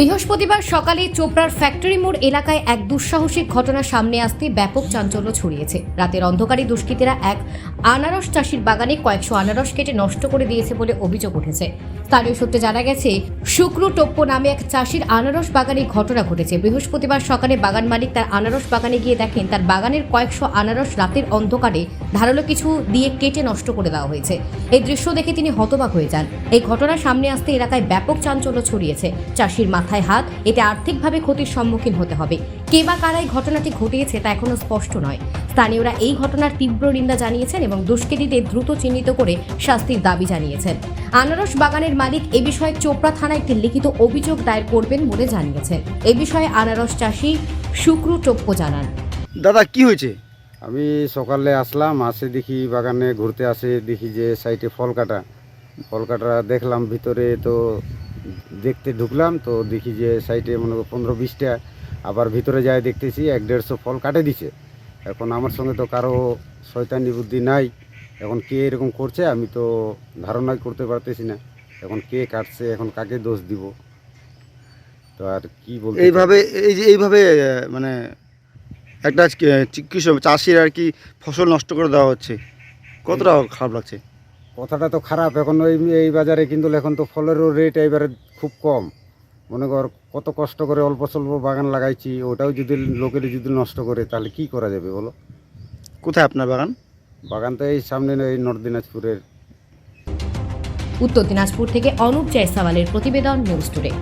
বৃহস্পতিবার সকালে চোপড়ার ফ্যাক্টরি মোড় এলাকায় এক দুঃসাহসিক ঘটনা সামনে আসতে ব্যাপক চাঞ্চল্য ছড়িয়েছে। রাতের অন্ধকারে দুষ্কৃতীরা এক আনারস চাষির বাগানে কয়েকশো আনারস কেটে নষ্ট করে দিয়েছে বলে অভিযোগ উঠেছে। স্থানীয় সূত্রে জানা গেছে, শুক্র টোপ্প নামে এক চাষির আনারস বাগানে ঘটনা ঘটেছে। বৃহস্পতিবার সকালে বাগান মালিক তার আনারস বাগানে গিয়ে দেখেন, তার বাগানের কয়েকশো আনারস রাতের অন্ধকারে ধারালো কিছু দিয়ে কেটে নষ্ট করে দেওয়া হয়েছে। এই দৃশ্য দেখে তিনি হতবাক হয়ে যান। এই ঘটনা সামনে আসতে এলাকায় ব্যাপক চাঞ্চল্য ছড়িয়েছে। চাষির মাথায় হাত এতে আর্থিকভাবে ক্ষতির সম্মুখীন হতে হবে। কে বা কারাই ঘটনাটি ঘটিয়েছে তা এখনও স্পষ্ট নয়। স্থানীয়রা এই ঘটনার তীব্র নিন্দা জানিয়েছেন এবং দুষ্কৃতীদের দ্রুত চিহ্নিত করে শাস্তির দাবি জানিয়েছেন। আনারস বাগানের মালিক এ বিষয়ে চোপড়া থানায় একটি লিখিত অভিযোগ দায়ের করবেন বলে জানিয়েছেন। এ বিষয়ে আনারস চাষি শুক্রু টোপ্প জানান। দাদা কি হয়েছে? আমি সকালে আসলাম আসে দেখি বাগানে ঘুরতে আসে দেখি যে সাইডে ফল কাটা। ফল কাটা দেখলাম ভিতরে তো দেখতে ঢুকলাম তো দেখি যে সাইডে মনে করো পনেরো বিশটা আবার ভিতরে যায় দেখতেছি এক দেড়শো ফল কাটে দিছে। এখন আমার সঙ্গে তো কারও শয়তানি বুদ্ধি নাই এখন কে এরকম করছে আমি তো ধারণাই করতে পারতেছি না। এখন কে কাটছে এখন কাকে দোষ দিব? তো আর কি বলতে এইভাবে এই যে এইভাবে মানে একটা কৃষক চাষির আর কি ফসল নষ্ট করে দেওয়া হচ্ছে। কতটা খারাপ লাগছে? কথাটা তো খারাপ। এখন ওই এই বাজারে কিন্তু এখন তো ফলেরও রেট এবারে খুব কম। মনে কর কত কষ্ট করে অল্প স্বল্প বাগান লাগাইছি ওটাও যদি লোকের যদি নষ্ট করে তাহলে কি করা যাবে বলো? কোথায় আপনার বাগান? বাগান তো এই সামনে এই নর্থ দিনাজপুরের উত্তর দিনাজপুর থেকে অনুপ জয়সাওয়ালের প্রতিবেদন নিউজ টুডে